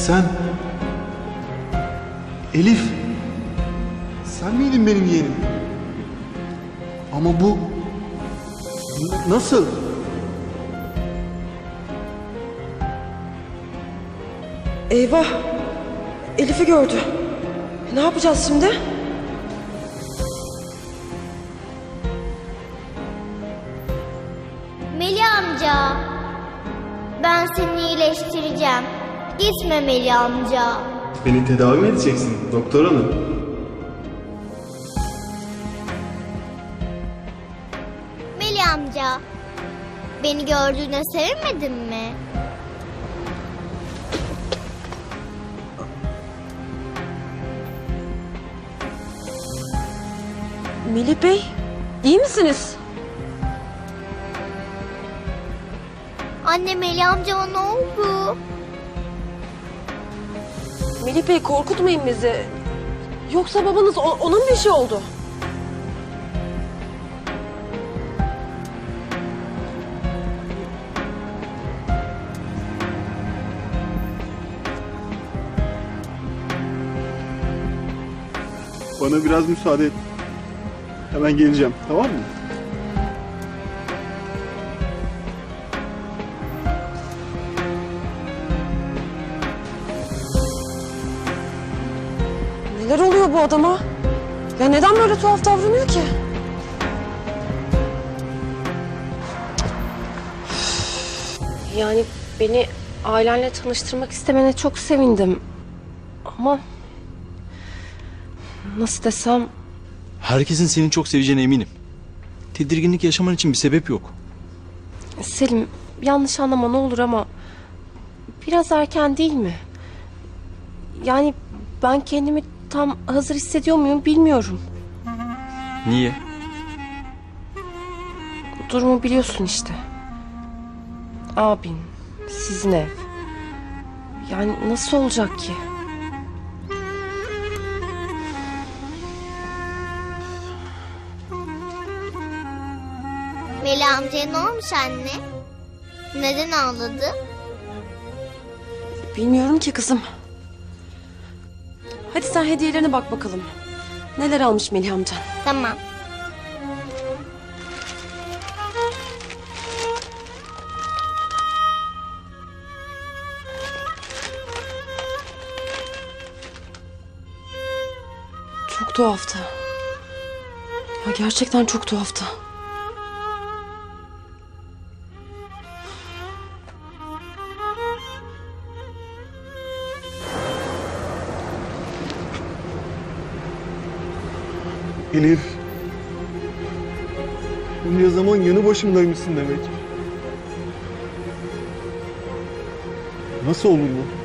sen... Elif. Sen miydin benim yeğenim? Ama bu... Nasıl? Eyvah. Elif'i gördü. Ne yapacağız şimdi? Melih amca. Ben seni iyileştireceğim. Gitme Melih amca. Beni tedavi mi edeceksin doktor hanım? Melih amca. Beni gördüğüne sevinmedin mi? Melih Bey, iyi misiniz? Anne Melih amcama ne oldu? Melih Bey korkutmayın bizi. Yoksa babanız o- ona mı bir şey oldu? Bana biraz müsaade et. Hemen geleceğim tamam mı? Neler oluyor bu adama? Ya neden böyle tuhaf davranıyor ki? Yani beni ailenle tanıştırmak istemene çok sevindim. Ama nasıl desem Herkesin seni çok seveceğine eminim. Tedirginlik yaşaman için bir sebep yok. Selim yanlış anlama ne olur ama biraz erken değil mi? Yani ben kendimi tam hazır hissediyor muyum bilmiyorum. Niye? Durumu biliyorsun işte. Abin, sizin ev. Yani nasıl olacak ki? Melih amcaya ne olmuş anne? Neden ağladı? Bilmiyorum ki kızım. Hadi sen hediyelerine bak bakalım. Neler almış Melih amcan? Tamam. Çok tuhaftı. Ya gerçekten çok tuhaftı. Elif. Bunca zaman yanı başımdaymışsın demek. Nasıl olur bu?